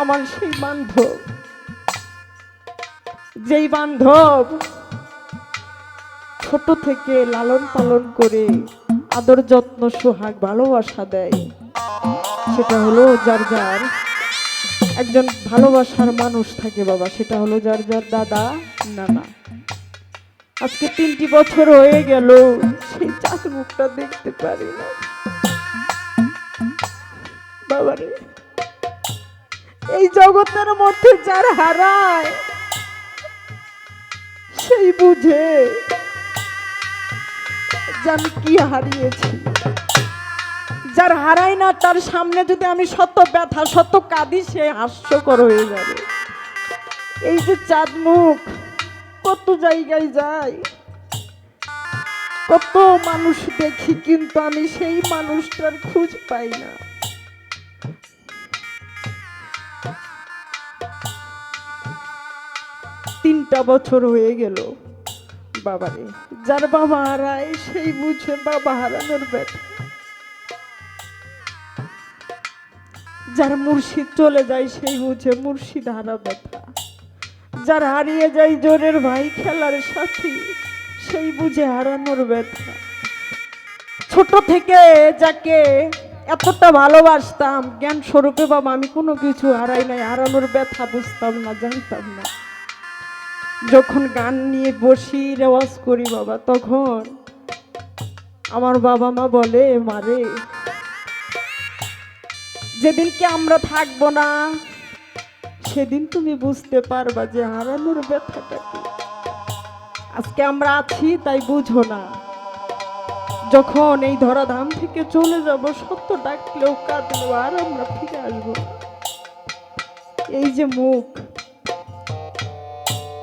আমার সেই বান্ধব। যেই বান্ধব ছোট থেকে লালন পালন করে আদর যত্ন, সোহাগ ভালোবাসা দেয়, সেটা হলো যার যার একজন ভালোবাসার মানুষ থাকে বাবা, সেটা হলো যার যার দাদা, নানা। আজকে তিনটি বছর হয়ে গেল, সেই চাষ মুখটা দেখতে পারি না। বাবারে। এই জগতের মধ্যে যার হারায়, সেই বুঝে যে আমি কি হারিয়েছি। যার হারাই না, তার সামনে যদি আমি শত ব্যথা, শত কাঁদি, সে হাস্যকর হয়ে যাবে। এই যে চাঁদ মুখ, কত জায়গায় যাই কত মানুষ দেখি, কিন্তু আমি সেই মানুষটার খোঁজ পাই না। তিনটা বছর হয়ে গেল। বাবারে, যার বাবা হারায় সেই বুঝে বাবা হারানোর ব্যথা। যার মুর্শিদ চলে যায়, সেই বুঝে মুর্শিদ হারা ব্যথা। যার হারিয়ে যায় জোরের ভাই খেলার সাথী, সেই বুঝে হারানোর ব্যথা। ছোট থেকে যাকে এতটা ভালোবাসতাম জ্ঞান স্বরূপে বাবা, আমি কোনো কিছু হারাই নাই, হারানোর ব্যথা বুঝতাম না, জানতাম না। যখন গান নিয়ে বসি রেওয়াজ করি বাবা, তখন আমার বাবা মা বলে, মারে যেদিনকে আমরা থাকব না, সেদিন তুমি বুঝতে পারবা যে হারানোর ব্যথাটা কি। আজকে আমরা আছি, তাই বুঝো না। যখন এই ধরাধাম থেকে চলে যাব, সত্য ডাকলেও কাঁদলেও আর আমরা ফিরে আসব এই যে মুখ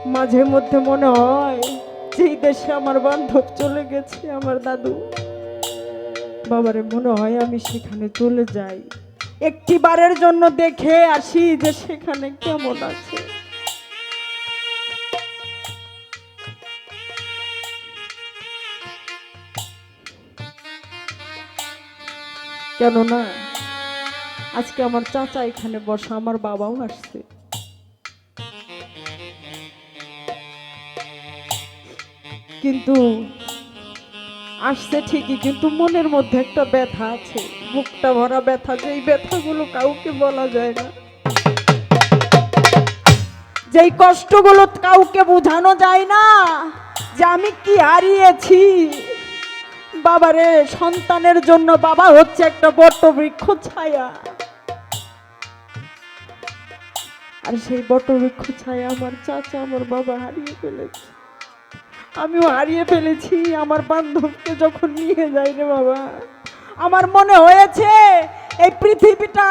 মাঝে মধ্যে মনে হয় যেই দেশে আমার বান্ধব চলে গেছে, আমার দাদু। বাবারে, মনে হয় আমি সেখানে চলে যাই। একটি বারের জন্য দেখে আসি যে সেখানে কেমন আছে। কেননা, আজকে আমার চাচা এখানে বসা, আমার বাবাও আসছে। কিন্তু আসছে ঠিকই, কিন্তু মনের মধ্যে একটা ব্যথা আছে। বুকটা ভরা ব্যথা যে এই ব্যথাগুলো কাউকে বলা যায় না। যেই কষ্টগুলো কাউকে বোঝানো যায় না, যে আমি কি হারিয়েছি। বাবারে, সন্তানের জন্য বাবা হচ্ছে একটা বট বৃক্ষ ছায়া। আর সেই বট বৃক্ষ ছায়া আমার চাচা, আমার বাবা হারিয়ে ফেলেছে। আমিও হারিয়ে ফেলেছি, আমার বান্ধবকে যখন নিয়ে যাই রে বাবা। আমার মনে হয়েছে, এই পৃথিবীটা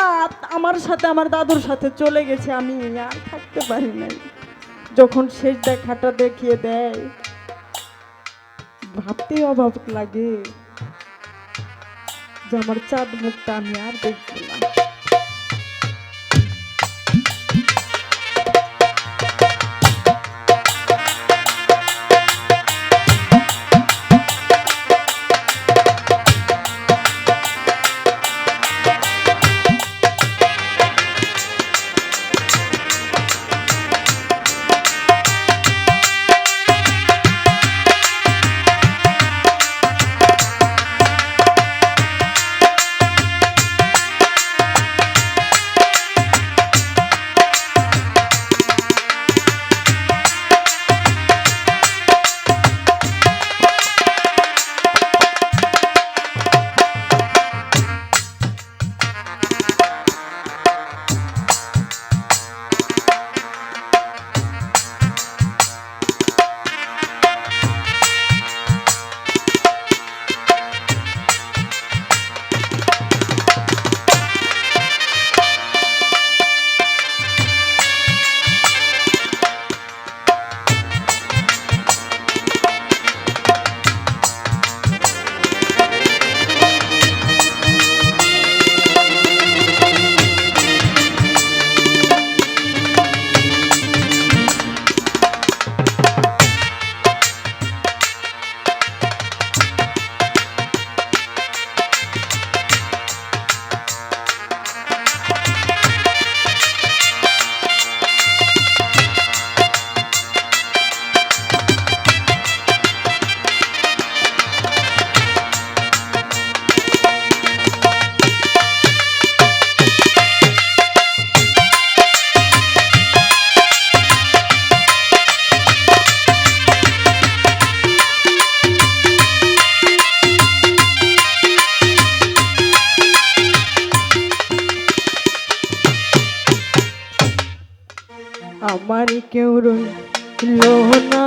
আমার সাথে, আমার দাদুর সাথে চলে গেছে, আমি আর থাকতে পারি নাই। যখন শেষ দেখাটা দেখিয়ে দেয় ভাবতেই অভাব লাগে যে আমার চাঁদ মুখটা আমি আর দেখব না। আমার কেউ রইল না।